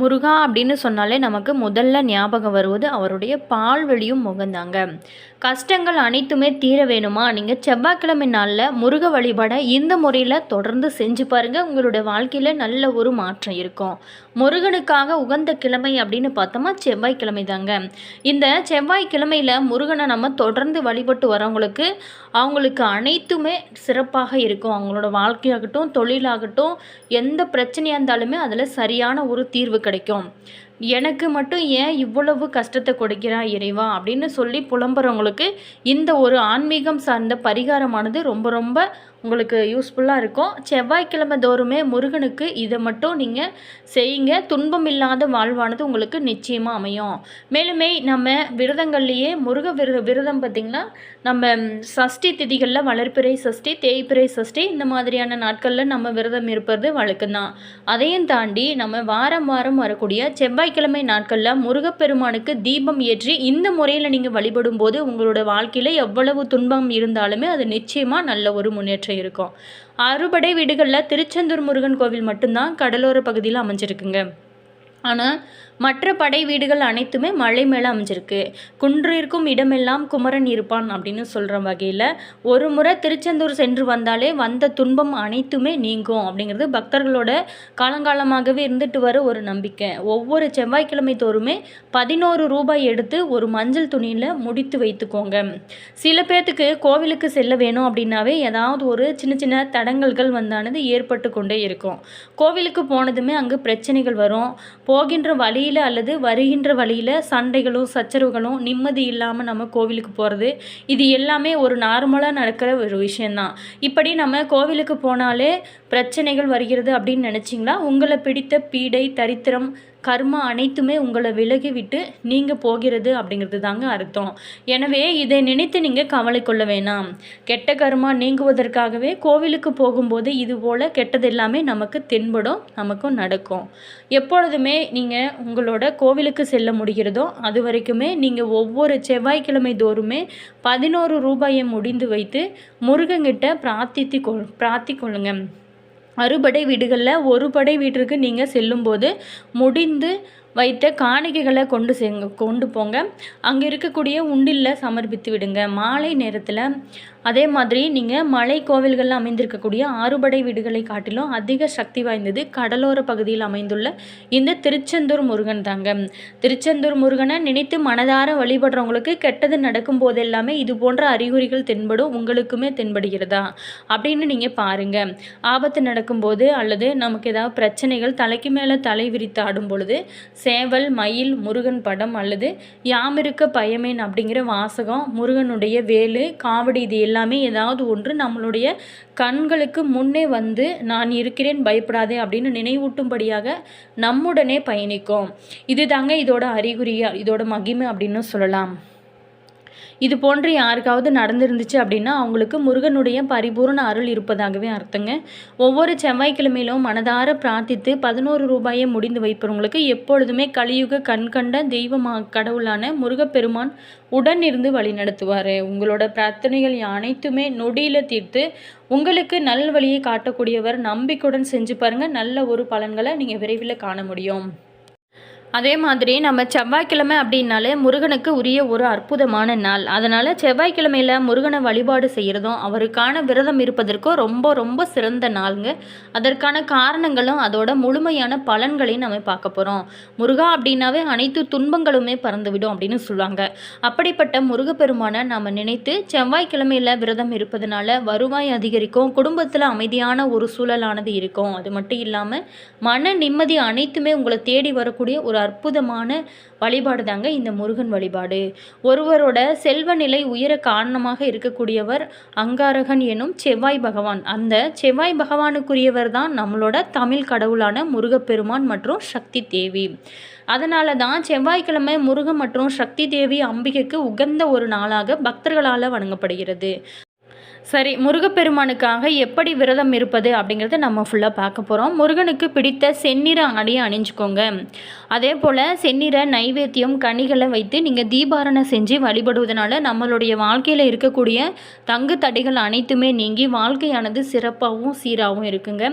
முருகா அப்படின்னு சொன்னாலே நமக்கு முதல்ல ஞாபகம் வருவது அவருடைய பால்வெளியும் முகந்தாங்க. கஷ்டங்கள் அனைத்துமே தீர வேணுமா? நீங்கள் செவ்வாய்க்கிழமை நாளில் முருக வழிபாடை இந்த முறையில் தொடர்ந்து செஞ்சு பாருங்கள் உங்களுடைய வாழ்க்கையில் நல்ல ஒரு மாற்றம் இருக்கும். முருகனுக்காக உகந்த கிழமை அப்படின்னு பார்த்தோமா? செவ்வாய்க்கிழமை தாங்க. இந்த செவ்வாய்க்கிழமையில் முருகனை நம்ம தொடர்ந்து வழிபட்டு வரவங்களுக்கு அவங்களுக்கு அனைத்துமே சிறப்பாக இருக்கும். அவங்களோட வாழ்க்கையாகட்டும் தொழிலாகட்டும் எந்த பிரச்சனையாக இருந்தாலுமே அதில் சரியான ஒரு தீர்வு கிடைக்கும். எனக்கு மட்டும் ஏன் இவ்வளவு கஷ்டத்தை கொடுக்கிறா இறைவா அப்படின்னு சொல்லி புலம்புறவங்களுக்கு இந்த ஒரு ஆன்மீகம் சார்ந்த பரிகாரமானது ரொம்ப ரொம்ப உங்களுக்கு யூஸ்ஃபுல்லாக இருக்கும். செவ்வாய்க்கிழமை தோறுமே முருகனுக்கு இதை மட்டும் நீங்கள் செய்யுங்க. துன்பம் இல்லாத வாழ்வானது உங்களுக்கு நிச்சயமாக அமையும். மேலுமே நம்ம விரதங்கள்லேயே முருக விரத விரதம் பார்த்திங்கன்னா நம்ம சஷ்டி திதிகளில் வளர்ப்பிறை சஷ்டி தேய்ப்பிறை சஷ்டி இந்த மாதிரியான நாட்களில் நம்ம விரதம் இருப்பது வழக்கம்தான். அதையும் தாண்டி நம்ம வாரம் வாரம் வரக்கூடிய செவ்வாய் செவ்வாய்க்கிழமை நாட்களில் முருகப்பெருமானுக்கு தீபம் ஏற்றி இந்த முறையில் நீங்கள் வழிபடும் போது உங்களோட வாழ்க்கையில் எவ்வளவு துன்பம் இருந்தாலுமே அது நிச்சயமாக நல்ல ஒரு முன்னேற்றம் இருக்கும். அறுபடை வீடுகளில் திருச்செந்தூர் முருகன் கோவில் மட்டும்தான் கடலோர பகுதியில் அமைஞ்சிருக்குங்க. ஆனால் மற்ற படை வீடுகள் அனைத்துமே மலை மேலே அமைஞ்சிருக்கு. குன்றிருக்கும் இடமெல்லாம் குமரன் இருப்பான் அப்படின்னு சொல்கிற வகையில் ஒரு முறை திருச்செந்தூர் சென்று வந்தாலே வந்த துன்பம் அனைத்துமே நீங்கும் அப்படிங்கிறது பக்தர்களோட காலங்காலமாகவே இருந்துட்டு வர ஒரு நம்பிக்கை. ஒவ்வொரு செவ்வாய்க்கிழமை தோறுமே பதினோரு ரூபாய் எடுத்து ஒரு மஞ்சள் துணியில் முடித்து வைத்துக்கோங்க. சில பேர்த்துக்கு கோவிலுக்கு செல்ல வேணும் அப்படின்னாவே ஏதாவது ஒரு சின்ன சின்ன தடங்கல்கள் வந்தானது ஏற்பட்டு கொண்டே இருக்கும். கோவிலுக்கு போனதுமே அங்கு பிரச்சனைகள் வரும். போகின்ற வழியில் அல்லது வருகின்ற வழியில் சண்டைகளும் சச்சரவுகளும் நிம்மதி இல்லாமல் நம்ம கோவிலுக்கு போகிறது இது எல்லாமே ஒரு நார்மலாக நடக்கிற ஒரு விஷயந்தான் இப்படி நம்ம கோவிலுக்கு போனாலே பிரச்சனைகள் வருகிறது அப்படின்னு நினச்சிங்களா? உங்களை பிடித்த பீடை தரித்திரம் கர்மா அனைத்துமே உங்களை விலகி விட்டு நீங்கள் போகிறது அப்படிங்கிறது தாங்க அர்த்தம். எனவே இதை நினைத்து நீங்கள் கவலை கொள்ள வேணாம். கெட்ட கர்மா நீங்குவதற்காகவே கோவிலுக்கு போகும்போது இது போல் கெட்டது எல்லாமே நமக்கு தென்படும் நமக்கும் நடக்கும். எப்பொழுதுமே நீங்கள் உங்களோட கோவிலுக்கு செல்ல முடிகிறதோ அது வரைக்குமே நீங்கள் ஒவ்வொரு செவ்வாய்க்கிழமை தோறுமே பதினோரு ரூபாயை முடிந்து வைத்து முருகங்கிட்ட பிரார்த்தித்து கொள் பிரார்த்தி கொள்ளுங்கள் அறுபடை வீடுகளில் ஒரு படை வீட்டிற்கு நீங்கள் செல்லும்போது முடிந்து வைத்த காணிக்கைகளை கொண்டு செங்க கொண்டு போங்க. அங்கே இருக்கக்கூடிய உண்டிலில் சமர்ப்பித்து விடுங்க. மாலை நேரத்தில் அதே மாதிரி நீங்கள் மலை கோவில்களில் அமைந்திருக்கக்கூடிய ஆறுபடை வீடுகளை காட்டிலும் அதிக சக்தி வாய்ந்தது கடலோர பகுதியில் அமைந்துள்ள இந்த திருச்செந்தூர் முருகன் தாங்க. திருச்செந்தூர் முருகனை நினைத்து மனதார வழிபடுறவங்களுக்கு கெட்டது நடக்கும் போதெல்லாமே இது போன்ற அறிகுறிகள் தென்படும் உங்களுக்குமே தென்படுகிறதா? அப்படின்னு நீங்கள் பாருங்கள் ஆபத்து நடக்கும்போது அல்லது நமக்கு ஏதாவது பிரச்சனைகள் தலைக்கு மேலே தலை விரித்து ஆடும் பொழுது சேவல் மயில் முருகன் படம் அல்லது யாமிருக்க பயமேன் அப்படிங்கிற வாசகம் முருகனுடைய வேலு காவடி இது எல்லாமே ஏதாவது ஒன்று நம்மளுடைய கண்களுக்கு முன்னே வந்து நான் இருக்கிறேன் பயப்படாதே அப்படின்னு நினைவூட்டும்படியாக நம்முடனே பயணிக்கும். இது தாங்க இதோட அறிகுறியா இதோட மகிமை அப்படின்னு சொல்லலாம். இது போன்று யாருக்காவது நடந்திருந்துச்சு அப்படின்னா அவங்களுக்கு முருகனுடைய பரிபூர்ண அருள் இருப்பதாகவே அர்த்தங்க. ஒவ்வொரு செவ்வாய்க்கிழமையிலும் மனதார பிரார்த்தித்து பதினோரு ரூபாயை முடிந்து வைப்பவங்களுக்கு எப்பொழுதுமே கலியுக கண்கண்ட தெய்வமா கடவுளான முருகப்பெருமான் உடன் இருந்து வழி நடத்துவார். உங்களோட பிரார்த்தனைகள் அனைத்துமே நொடியில் தீர்த்து உங்களுக்கு நல் வழியை காட்டக்கூடியவர் நம்பிக்கையுடன் செஞ்சு பாருங்கள் நல்ல ஒரு பலன்களை நீங்கள் விரைவில் காண முடியும். அதே மாதிரி நம்ம செவ்வாய்க்கிழமை அப்படின்னாலே முருகனுக்கு உரிய ஒரு அற்புதமான நாள். அதனால் செவ்வாய்க்கிழமையில் முருகனை வழிபாடு செய்கிறதும் அவருக்கான விரதம் இருப்பதற்கும் ரொம்ப ரொம்ப சிறந்த நாளுங்க. அதற்கான காரணங்களும் அதோட முழுமையான பலன்களையும் நம்ம பார்க்க போகிறோம் முருகா அப்படின்னாவே அனைத்து துன்பங்களுமே பறந்துவிடும் அப்படின்னு சொல்லுவாங்க. அப்படிப்பட்ட முருகப்பெருமானை நாம் நினைத்து செவ்வாய்க்கிழமையில் விரதம் இருப்பதனால வருவாய் அதிகரிக்கும் குடும்பத்தில் அமைதியான ஒரு சூழலானது இருக்கும். அது மட்டும் இல்லாமல் மன நிம்மதி அனைத்துமே உங்களை தேடி வரக்கூடிய ஒரு அற்புதமான வழிபாடு தாங்க இந்த முருகன் வழிபாடு. ஒருவரோட செல்வ நிலை உயர காரணமாக இருக்கக்கூடியவர் அங்காரகன் எனும் செவ்வாய் பகவான். அந்த செவ்வாய் பகவானுக்குரியவர் தான் நம்மளோட தமிழ் கடவுளான முருகப்பெருமான் மற்றும் சக்தி தேவி. அதனால தான் செவ்வாய்க்கிழமை முருகன் மற்றும் சக்தி தேவி அம்பிகைக்கு உகந்த ஒரு நாளாக பக்தர்களால் வணங்கப்படுகிறது. சரி முருகப்பெருமானுக்காக எப்படி விரதம் இருப்பது அப்படிங்கிறத நம்ம ஃபுல்லாக பார்க்க போகிறோம் முருகனுக்கு பிடித்த செந்நிற ஆடையை அணிஞ்சுக்கோங்க. அதே போல் செந்நிற நைவேத்தியம் கனிகளை வைத்து நீங்கள் தீபாரணம் செஞ்சு வழிபடுவதனால நம்மளுடைய வாழ்க்கையில் இருக்கக்கூடிய தங்கு தடைகள் அனைத்துமே நீங்கி வாழ்க்கையானது சிறப்பாகவும் சீராகவும் இருக்குங்க.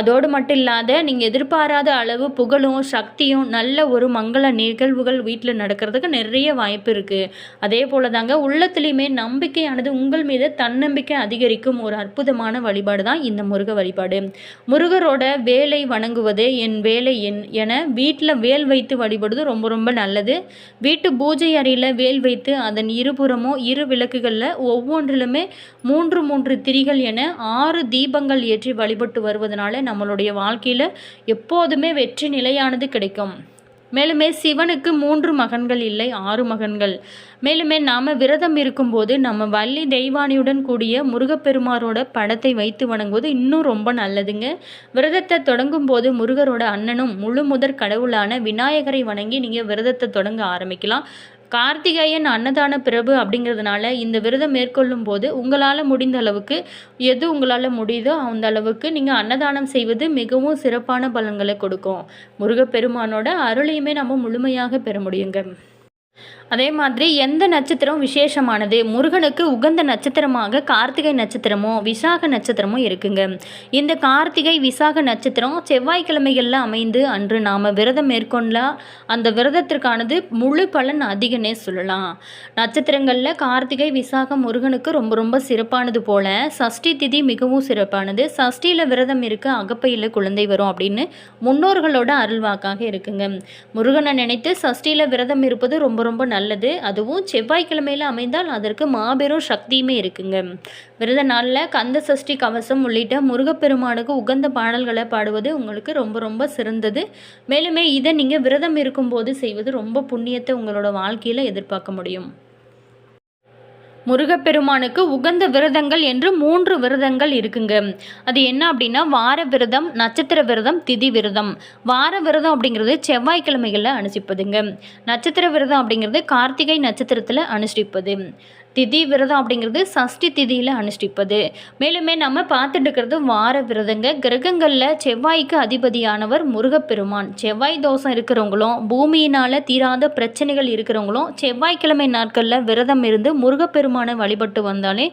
அதோடு மட்டும் இல்லாத நீங்கள் எதிர்பாராத அளவு புகழும் சக்தியும் நல்ல ஒரு மங்கள நிகழ்வுகள் வீட்டில் நடக்கிறதுக்கு நிறைய வாய்ப்பு இருக்குது அதே போல் தாங்க உள்ளத்துலேயுமே நம்பிக்கையானது உங்கள் மீது தன்னம்பிக்கை அதிகரிக்கும் ஒரு அற்புதமான வழிபாடு தான் இந்த முருக வழிபாடு. முருகரோட வேலை வணங்குவது என் வேலை என் என வீட்டில் வேல் வைத்து வழிபடுவது ரொம்ப ரொம்ப நல்லது. வீட்டு பூஜை அறையில் வேல் வைத்து அதன் இருபுறமும் இரு விளக்குகளில் ஒவ்வொன்றிலுமே மூன்று மூன்று திரிகள் என ஆறு தீபங்கள் ஏற்றி வழிபட்டு வருவதனால நம்மளுடைய வாழ்க்கையில் எப்போதுமே வெற்றி நிலையானது கிடைக்கும். மேலுமே சிவனுக்கு மூன்று மகன்கள் இல்லை ஆறு மகன்கள். மேலுமே நாம் விரதம் இருக்கும்போது நம்ம வள்ளி தெய்வானியுடன் கூடிய முருகப்பெருமாரோட படத்தை வைத்து வணங்குவது இன்னும் ரொம்ப நல்லதுங்க. விரதத்தை தொடங்கும் போது முருகரோட அண்ணனும் முழு முதற் கடவுளான விநாயகரை வணங்கி நீங்கள் விரதத்தை தொடங்க ஆரம்பிக்கலாம். கார்த்திகேயன் அன்னதான பிரபு அப்படிங்கிறதுனால இந்த விரதம் மேற்கொள்ளும் போது உங்களால் முடிந்த அளவுக்கு எது உங்களால் முடியுதோ அந்த அளவுக்கு நீங்கள் அன்னதானம் செய்வது மிகவும் சிறப்பான பலன்களை கொடுக்கும். முருகப்பெருமானோட அருளையுமே நம்ம முழுமையாக பெற முடியுங்க. அதே மாதிரி எந்த நட்சத்திரம் விசேஷமானது? முருகனுக்கு உகந்த நட்சத்திரமாக கார்த்திகை நட்சத்திரமோ விசாக நட்சத்திரமோ இருக்குங்க. இந்த கார்த்திகை விசாக நட்சத்திரம் செவ்வாய்க்கிழமைகளில் அமைந்து அன்று நாம் விரதம் மேற்கொள்ளலாம் அந்த விரதத்திற்கானது முழு பலன் அதிகனே சொல்லலாம். நட்சத்திரங்களில் கார்த்திகை விசாகம் முருகனுக்கு ரொம்ப ரொம்ப சிறப்பானது போல சஷ்டி திதி மிகவும் சிறப்பானது. சஷ்டியில் விரதம் இருக்க அகப்பையில் குழந்தை வரும் அப்படின்னு முன்னோர்களோட அருள்வாக்காக இருக்குங்க. முருகனை நினைத்து சஷ்டியில் விரதம் இருப்பது ரொம்ப ரொம்ப நல்லது. அதுவும் செவ்வாய்க்கிழமையில் அமைந்தால் அதற்கு மாபெரும் சக்தியுமே இருக்குங்க. விரத நாளில் கந்த சஷ்டி கவசம் உள்ளிட்ட முருகப்பெருமானுக்கு உகந்த பாடல்களை பாடுவது உங்களுக்கு ரொம்ப ரொம்ப சிறந்தது. மேலுமே இதை நீங்கள் விரதம் இருக்கும்போது செய்வது ரொம்ப புண்ணியத்தை உங்களோட வாழ்க்கையில் எதிர்பார்க்க முடியும். முருகப்பெருமானுக்கு உகந்த விரதங்கள் என்று மூன்று விரதங்கள் இருக்குங்க. அது என்ன அப்படின்னா வார விரதம் நட்சத்திர விரதம் திதி விரதம். வார விரதம் அப்படிங்கிறது செவ்வாய்க்கிழமைகளில் அனுசிப்பதுங்க நட்சத்திர விரதம் அப்படிங்கிறது கார்த்திகை நட்சத்திரத்தில் அனுஷ்டிப்பது. திதி விரதம் அப்படிங்கிறது சஷ்டி திதியில் அனுஷ்டிப்பது. மேலுமே நம்ம பார்த்துட்டு இருக்கிறது வார விரதங்க. கிரகங்களில் செவ்வாய்க்கு அதிபதியானவர் முருகப்பெருமான். செவ்வாய் தோஷம் இருக்கிறவங்களும் பூமியினால் தீராத பிரச்சனைகள் இருக்கிறவங்களும் செவ்வாய்க்கிழமை நாட்களில் விரதம் இருந்து முருகப்பெருமானை வழிபட்டு வந்தாலே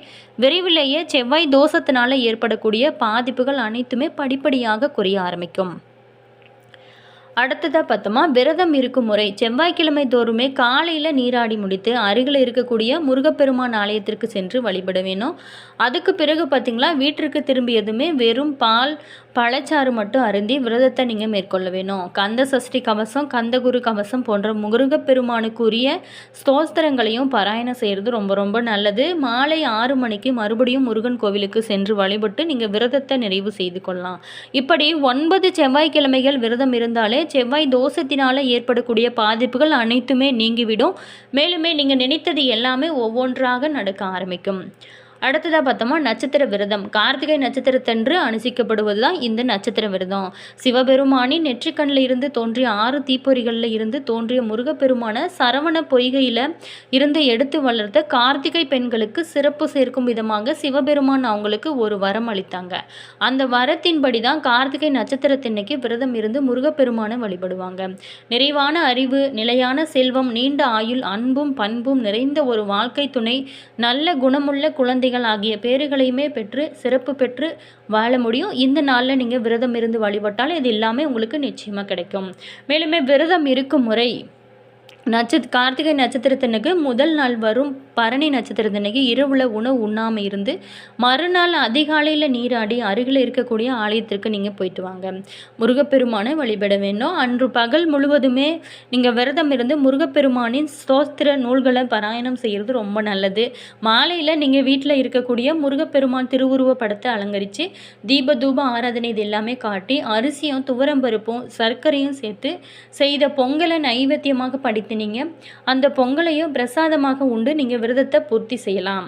விரைவிலேயே செவ்வாய் தோஷத்தினால் ஏற்படக்கூடிய பாதிப்புகள் அனைத்துமே படிப்படியாக குறைய ஆரம்பிக்கும். அடுத்ததாக பார்த்தோமா விரதம் இருக்கும் முறை. செவ்வாய்க்கிழமை தோறுமே காலையில் நீராடி முடித்து அருகில் இருக்கக்கூடிய முருகப்பெருமான் ஆலயத்திற்கு சென்று வழிபட வேணும். அதுக்கு பிறகு பார்த்திங்களா வீட்டிற்கு திரும்பியதுமே வெறும் பால் பழச்சாறு மட்டும் அருந்தி விரதத்தை நீங்கள் மேற்கொள்ள வேணும். கந்த சஷ்டி கவசம் கந்தகுரு கவசம் போன்ற முருகப்பெருமானுக்குரிய ஸ்தோஸ்திரங்களையும் பாராயணம் செய்கிறது ரொம்ப ரொம்ப நல்லது. மாலை ஆறு மணிக்கு மறுபடியும் முருகன் கோவிலுக்கு சென்று வழிபட்டு நீங்கள் விரதத்தை நிறைவு செய்து கொள்ளலாம். இப்படி ஒன்பது செவ்வாய்க்கிழமைகள் விரதம் இருந்தாலே செவ்வாய் தோஷத்தினால் ஏற்படக்கூடிய பாதிப்புகள் அனைத்துமே நீங்கிவிடும். மேலுமே நீங்கள் நினைத்தது எல்லாமே ஒவ்வொன்றாக நடக்க ஆரம்பிக்கும். அடுத்ததாக பார்த்தோமா நட்சத்திர விரதம். கார்த்திகை நட்சத்திரத்தன்று அனுசிக்கப்படுவது தான் இந்த நட்சத்திர விரதம். சிவபெருமானின் நெற்றிக்கண்ணில் இருந்து தோன்றிய ஆறு தீப்பொறிகளில் இருந்து தோன்றிய முருகப்பெருமான சரவண பொய்கையில் இருந்து எடுத்து வளர்த்த கார்த்திகை பெண்களுக்கு சிறப்பு சேர்க்கும் விதமாக சிவபெருமான் அவங்களுக்கு ஒரு வரம் அளித்தாங்க. அந்த வரத்தின்படி தான் கார்த்திகை நட்சத்திரத்தின்னைக்கு விரதம் இருந்து முருகப்பெருமானை வழிபடுவாங்க. நிறைவான அறிவு நிலையான செல்வம் நீண்ட ஆயுள் அன்பும் பண்பும் நிறைந்த ஒரு வாழ்க்கை துணை நல்ல குணமுள்ள குழந்தை குழந்தைகள் ஆகிய பேறுகளையுமே பெற்று சிறப்பு பெற்று வாழ முடியும். இந்த நாளில் நீங்கள் விரதம் இருந்து வழிபட்டால் இது எல்லாமே உங்களுக்கு நிச்சயமாக கிடைக்கும். மேலுமே விரதம் இருக்கும் முறை நட்சத் கார்த்திகை நட்சத்திரத்தினுக்கு முதல் நாள் வரும் பரணி நட்சத்திரத்தினுக்கு இரவுல உணவு உண்ணாமல் இருந்து மறுநாள் அதிகாலையில் நீராடி அருகில் இருக்கக்கூடிய ஆலயத்திற்கு நீங்கள் போயிட்டு வாங்க. முருகப்பெருமானை வழிபட வேண்டும் அன்று பகல் முழுவதுமே நீங்கள் விரதம் இருந்து முருகப்பெருமானின் ஸ்தோத்திர நூல்களை பாராயணம் செய்கிறது ரொம்ப நல்லது. மாலையில் நீங்கள் வீட்டில் இருக்கக்கூடிய முருகப்பெருமான் திருவுருவ படத்தை அலங்கரித்து தீப தூப ஆராதனை இது எல்லாமே காட்டி அரிசியும் துவரம்பருப்பும் சர்க்கரையும் சேர்த்து செய்த பொங்கலை நைவேத்தியமாக படித்து நீங்கள் அந்த பொங்கலையும் பிரசாதமாக உண்டு. நீங்கள் விரதத்தை பூர்த்தி செய்யலாம்.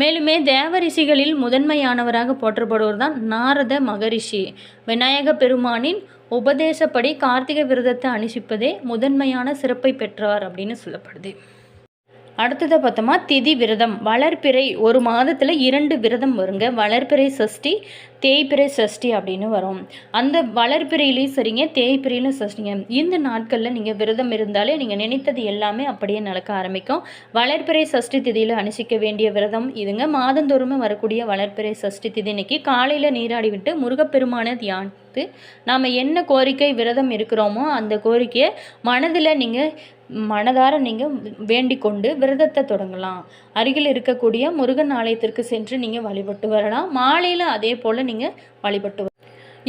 மேலுமே தேவரிஷிகளில் முதன்மையானவராக போற்றப்படுவர் தான் நாரத மகரிஷி. விநாயக பெருமானின் உபதேசப்படி கார்த்திகை விரதத்தை அனுசிப்பதே முதன்மையான சிறப்பை பெற்றார் அப்படின்னு சொல்லப்படுது. அடுத்ததை பார்த்தோமா? திதி விரதம். வளர்ப்பிறை ஒரு மாதத்தில் இரண்டு விரதம் வருங்க. வளர்ப்பிறை சஷ்டி தேய்பிறை சஷ்டி அப்படின்னு வரும். அந்த வளர்ப்பிறையிலையும் சரிங்க தேய்பிறையிலும் சஷ்டிங்க. இந்த நாட்களில் நீங்கள் விரதம் இருந்தாலே நீங்கள் நினைத்தது எல்லாமே அப்படியே நடக்க ஆரம்பிக்கும். வளர்ப்பிறை சஷ்டி திதியில் அனுசிக்க வேண்டிய விரதம் இதுங்க. மாதந்தோறுமே வரக்கூடிய வளர்ப்பிறை சஷ்டி திதி இன்னைக்கு காலையில் நீராடி விட்டு முருகப்பெருமான தியான் நாம் என்ன கோரிக்கை விரதம் இருக்கிறோமோ அந்த கோரிக்கையை மனதில் நீங்கள் மனதார நீங்கள் வேண்டிக் கொண்டு விரதத்தை தொடங்கலாம். அருகில் இருக்கக்கூடிய முருகன் ஆலயத்திற்கு சென்று நீங்கள் வழிபட்டு வரலாம். மாலையில் அதே போல் நீங்கள் வழிபட்டு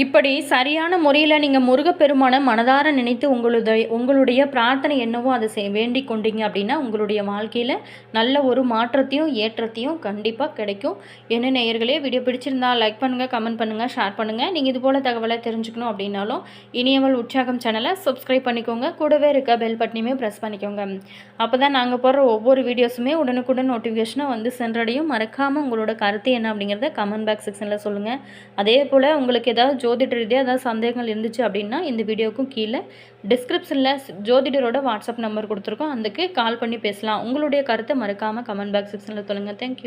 இப்படி சரியான முறையில் நீங்கள் முருகப்பெருமானை மனதார நினைத்து உங்களுடைய உங்களுடைய பிரார்த்தனை என்னவோ அதை செய் வேண்டிக் கொண்டீங்க அப்படின்னா உங்களுடைய வாழ்க்கையில் நல்ல ஒரு மாற்றத்தையும் ஏற்றத்தையும் கண்டிப்பாக கிடைக்கும். என்ன நேயர்களே வீடியோ பிடிச்சிருந்தா லைக் பண்ணுங்கள் கமெண்ட் பண்ணுங்கள் ஷேர் பண்ணுங்கள் நீங்கள் இது போல் தகவலை தெரிஞ்சுக்கணும் அப்படின்னாலும் இனியவள் உற்சாகம் சேனலை சப்ஸ்கிரைப் பண்ணிக்கோங்க. கூடவே இருக்க பெல் பட்டனையுமே ப்ரெஸ் பண்ணிக்கோங்க. அப்போ தான் நாங்கள் போடுற ஒவ்வொரு வீடியோஸுமே உடனுக்குடன் நோட்டிஃபிகேஷனாக வந்து சென்றடையும். மறக்காமல் உங்களோட கருத்து என்ன அப்படிங்கிறத கமெண்ட் பாக்ஸ் செக்ஷனில் சொல்லுங்கள் அதே போல் உங்களுக்கு ஏதாவது ஜோதிட ரீதியாக ஏதாவது சந்தேகங்கள் இருந்துச்சு அப்படின்னா இந்த வீடியோக்கும் கீழே டிஸ்கிரிப்ஷனில் ஜோதிடரோட வாட்ஸ்அப் நம்பர் கொடுத்துருக்கோம். அதுக்கு கால் பண்ணி பேசலாம். உங்களுடைய கருத்தை மறக்காமல் கமெண்ட் பாக்ஸ் செக்ஷனில் சொல்லுங்கள் தேங்க்யூ